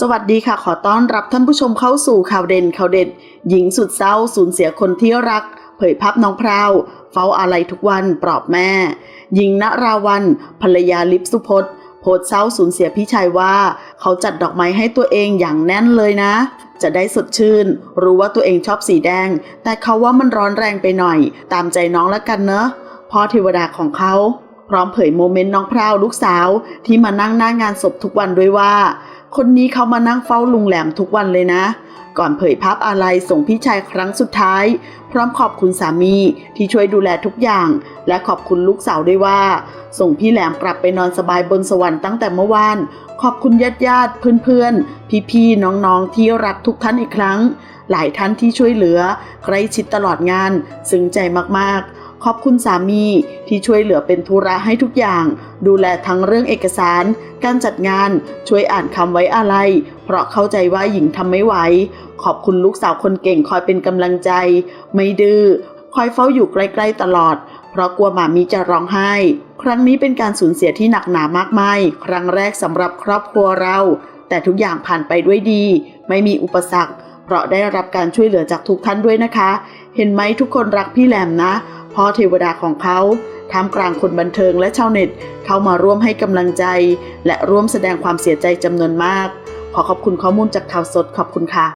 สวัสดีค่ะ ขอต้อนรับท่านผู้ชมเข้าสู่ข่าวเด่นข่าวเด็ด หญิงสุดเศร้าสูญเสียคนที่รัก เผยภาพน้องพราวเฝ้าอาลัยทุกวันปลอบแม่ หญิงณราวันภรรยาลิปสุพจน์โพสเศร้าสูญเสียพี่ชายว่า เขาจัดดอกไม้ให้ตัวเองอย่างแน่นเลยนะ จะได้สดชื่น รู้ว่าตัวเองชอบสีแดง แต่เขาว่ามันร้อนแรงไปหน่อย ตามใจน้องละกันเนอะพ่อเทวดาของเขา พร้อมเผยโมเมนต์น้องพราวลูกสาว ที่มานั่งหน้างานศพทุกวันด้วยว่า คนนี้เขามานั่งเฝ้าลุงแหลมทุกวันเลยนะ ก่อนเผยภาพอาลัยส่งพี่ชายครั้งสุดท้าย พร้อมขอบคุณสามีที่ช่วยดูแลทุกอย่าง และขอบคุณลูกสาวด้วยว่า ส่งพี่แหลมกลับไปนอนสบายบนสวรรค์ตั้งแต่เมื่อวานขอบคุณญาติญาติเพื่อนๆ พี่ๆ น้องๆ ที่รักทุกท่านอีกครั้ง หลายท่านที่ช่วยเหลือ ใกล้ชิดตลอดงาน ซึ้งใจมากๆ ขอบคุณสามีที่ช่วยเหลือเป็นธุระให้ทุกอย่าง ดูแลทั้งเรื่องเอกสาร การจัดงาน ช่วยอ่านคำไว้อะไร เพราะเข้าใจว่าหญิงทำไม่ไหว ขอบคุณลูกสาวคนเก่งคอยเป็นกำลังใจ ไม่ดื้อ คอยเฝ้าอยู่ใกล้ๆตลอด เพราะกลัวหมามีจะร้องไห้ ครั้งนี้เป็นการสูญเสียที่หนักหนามากมาย ครั้งแรกสำหรับครอบครัวเรา แต่ทุกอย่างผ่านไปด้วยดี ไม่มีอุปสรรค เพราะได้รับการช่วยเหลือจากทุกท่านด้วยนะคะ เห็นไหมทุกคนรักพี่แหลมนะ พ่อเทวดาของเขาท่ามกลางคนบันเทิงและชาวเน็ตเข้ามาร่วมให้กำลังใจ และร่วมแสดงความเสียใจจำนวนมาก ขอขอบคุณข้อมูลจากข่าวสดขอบคุณค่ะ